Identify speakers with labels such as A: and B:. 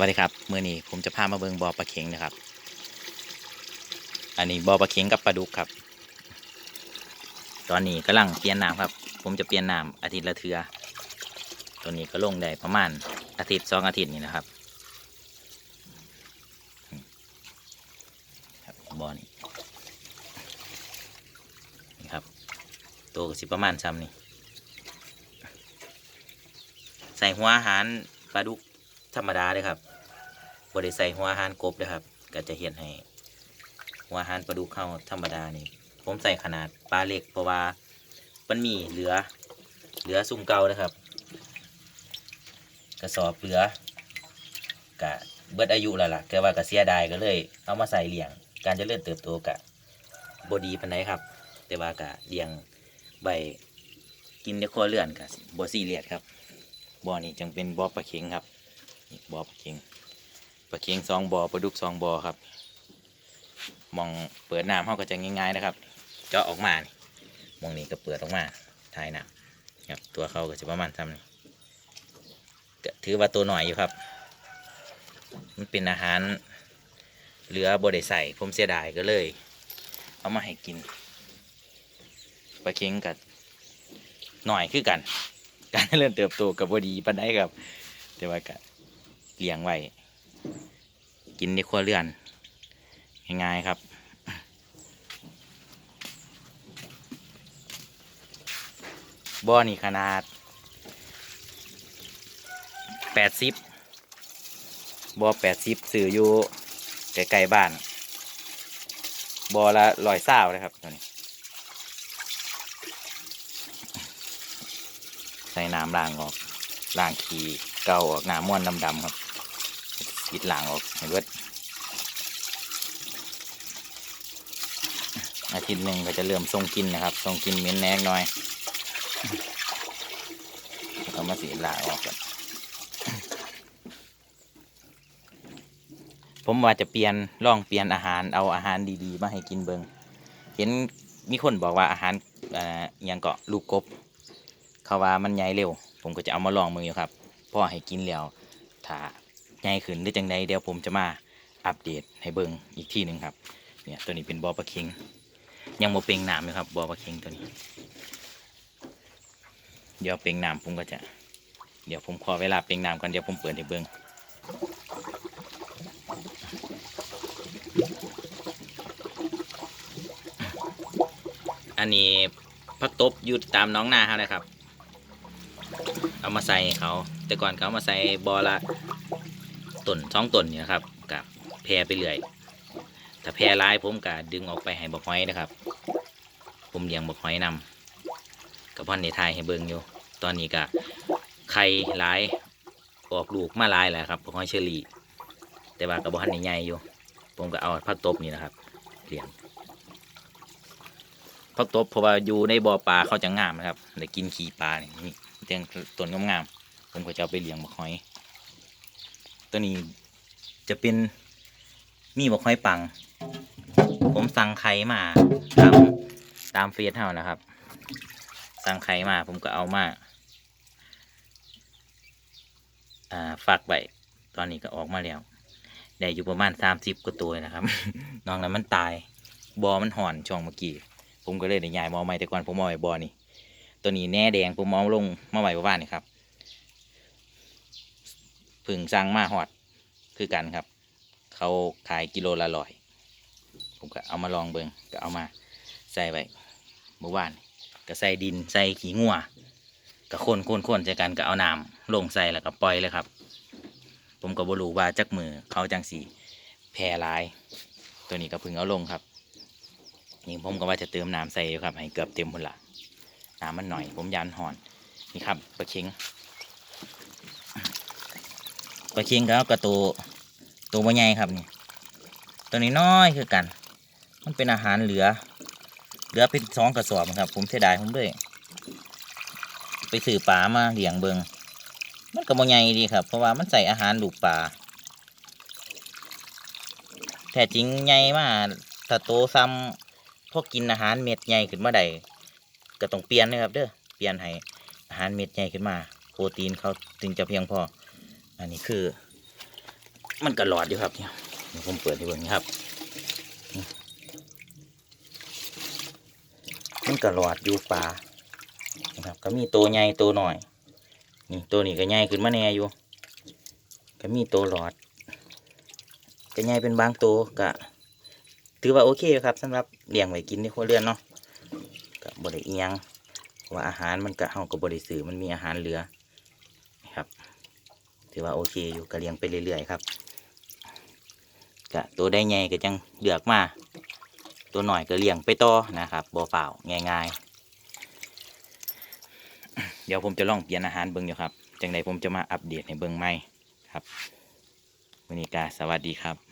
A: วัสดีครับเมื่อนี้ผมจะพามาเบิงบอปลาเข็งนะครับ อันนี้บอปลาเข็งกับปลาดุกครับ ตอนนี้กำลังเปลี่ยนน้ำครับ ผมจะเปลี่ยนน้ำอาทิตย์ละเทือตัวนี้ก็ลงได้ประมาณอาทิตย์สองอาทิตย์นี่นะครับครับบอนี่นี่ครับ ตัวก็สิประมาณซ้ำนี่ใส่หัวอาหารปลาดุกธรรมดาเลยครับ บริใส่หัวอาหารกบเลยครับ ก็จะเห็นให้หัวอาหารปลาดุกเข้าธรรมดานี่ ผมใส่ขนาดปลาเล็กเพราะว่ามันมีเหลือ เหลือซุ่มเก่านะครับ กระสอบเหลือกะเบิดอายุแล้วล่ะแต่ว่ากะเสียดายก็เลย เอามาใส่เลี้ยง การจะเริ่มเติบโตกะบดีปันไดครับ แต่ว่ากะเลี้ยงใบกินในครัวเรือนกะบซีเรียสครับบอนี้จึงเป็นบอปลาเข็งครับบอปลาเค็ง ปลาเค็งสองบ่อปลาดุกสองบ่อครับ มองเปิดน้ำเขาก็จะง่าย ๆ นะครับ เจาะออกมานี่มองนี้ก็เปิดออกมาถ่ายน้ำครับตัวเขาก็จะประมาณทำนี่ถือว่าตัวหน่อยอยู่ครับ มันเป็นอาหารเหลือบไดใส่ผมเสียดายก็เลย เอามาให้กินปลาเค็งกับหน่อยคือกัน การเริ่มเติบโตกับบดีปันได้ครับ แต่ว่าก็เลี้ยงไว้ กินในครัวเรือน ง่ายๆครับบ่อนี่ขนาดแปดสิบบ่อแปดสิบสื่ออยู่ใกลๆบ้านบ่อละร้อยเศร้าเลยครับตัวนี้ใส่น้ำล้างออกล้างขี้เก่าออกน้ำม้วนดำๆครับ ปิดล้างออกให้เบิดอาทิตย์หนึ่งก็จะเริ่มทรงกินนะครับทรงกินเหม็นแนกหน่อยเอามาสีหลางออกกันผมว่าจะเปลี่ยนลองเปลี่ยนอาหารเอาอาหารดีๆ มาให้กินเบิงเห็นมีคนบอกว่าอาหารอ่าอหยังเกาะลูกกบเขาว่ามันใหญ่เร็ว ผมก็จะเอามาลองมืออยู่ครับพราะให้กินแล้วถ้า ใหญ่ขึ้นหรือจังใดเดี๋ยวผมจะมาอัปเดตให้เบิ่งอีกที่หนึ่งครับเนี่ยตัวนี้เป็นบอปลาเค็งยังโมเป่งน้ำอยู่ครับบอปลาเค็งตัวนี้ เดี๋ยวเป่งน้ำผมก็จะ เดี๋ยวผมขอเวลาเป่งน้ำก่อนเดี๋ยวผมเปิดให้เบิ่งอันนี้พักตบอยู่ตามน้องนาเขานะครับ เอามาใส่เขา แต่ก่อนเขามาใส่บอละ ต้นสองต้นนี่นะครับกับแพรไปเรื่อยถ้าแพรร้ายผมก็ดึงออกไปให้บักหอยนะครับ ผมเลี้ยงบักหอยนำกับพ่อนในไทยให้เบิ่งอยู่ ตอนนี้ก็ไข่ร้ายออกลูกมาลายแล้วครับบักหอยเชอรี่แต่ว่ากับพ่อนในใหญ่อยู่ ผมก็เอาพักตบนี่นะครับเลี้ยงพักตบเพราะว่าอยู่ในบ่อปลาเขาจะงามนะครับได้กินขี้ปลาเนี่ยนี่เตียงต้นงามๆผมก็จะเอาไปเลี้ยงบักหอย ตัวนี้จะเป็นมีบักหอยปัง ผมสั่งไข่มาตามตามเฟซเท่านะครับ สั่งไข่มาผมก็เอามาอ่าฝากไว้ตอนนี้ก็ออกมาแล้วได้อยู่ประมาณสามสิบกว่าตัวนะครับ น้องนั้นมันตาย บอมันห่อนช่วงเมื่อกี้ ผมก็เลยได้ย้ายมอใหม่แต่ก่อนผมเอไว้บอนี่ ตัวนี้แน่แดงผมเอลงมาไว้บ้านนี่ครับ ผึ่งสั่งมาหอดคือกันครับ เขาขายกิโลละร้อย ผมก็เอามาลองเบิงก็เอามาใส่ไว้เมื่อวานก็ใส่ดินใส่ขี้งัวก็คนคนคนใส่กันก็เอาน้ำลงใส่แล้วก็ปล่อยเลยครับ ผมก็บรู้ว่าจักมือเขาจังสีแพร่ร้าย ตัวนี้ก็พึ่งเอาลงครับนี่ผมก็ว่าจะเติมน้ำใส่อยู่ครับให้เกือบเต็มหมดละน้ำมันหน่อย ผมยันห่อนนี่ครับปลาเค็ง ปลาเค็งก็เอากระตัวตัวบ่ใหญ่ครับนี่ตัวนี้น้อยคือกัน มันเป็นอาหารเหลือ เหลือเป็นสองกระสอบครับ ผมเสียดายผมด้วย ไปซื้อปลามาเลี้ยงเบิงมันก็บ่ใหญ่ดีครับ เพราะว่ามันใส่อาหารลูกปลาแท้จริงใหญ่มากถ้าโตซ้ำพวกกินอาหารเม็ดใหญ่ขึ้นมาได้ก็ต้องเปลี่ยนนะครับเด้อเปลี่ยนให้อาหารเม็ดใหญ่ขึ้นมา โปรตีนเขาถึงจะเพียงพอ อันนี้คือ มันก็หลอดอยู่ครับเนี่ยผมเปิดให้เองนะครับ มันก็หลอดอยู่ปลานะครับ ก็มีตัวใหญ่ตัวหน่อย นี่ตัวนี้ก็ใหญ่ขึ้นมาแน่อยู่ ก็มีตัวหลอดก็ใหญ่เป็นบางตัวก็ถือว่าโอเคครับสำหรับเลี้ยงไว้กินในครัวเรือนเนาะก็บบริเอียงว่าอาหารมันก็เฮาก็บบริสือมันมีอาหารเหลือนะครับ ถือว่าโอเคอยู่กะเลียงไปเรื่อยๆครับกะตัวได้ใหญ่ก็จังเลือกมา ตัวหน่อยก็เลี้ยงไปต่อนะครับบ่เปล่าง่ายๆ เดี๋ยวผมจะลองเปลี่ยนอาหารเบิ้งอยู่ครับจังใดผมจะมาอัปเดตให้เบิ้งใหม่ครับวันนี้กาสวัสดีครับ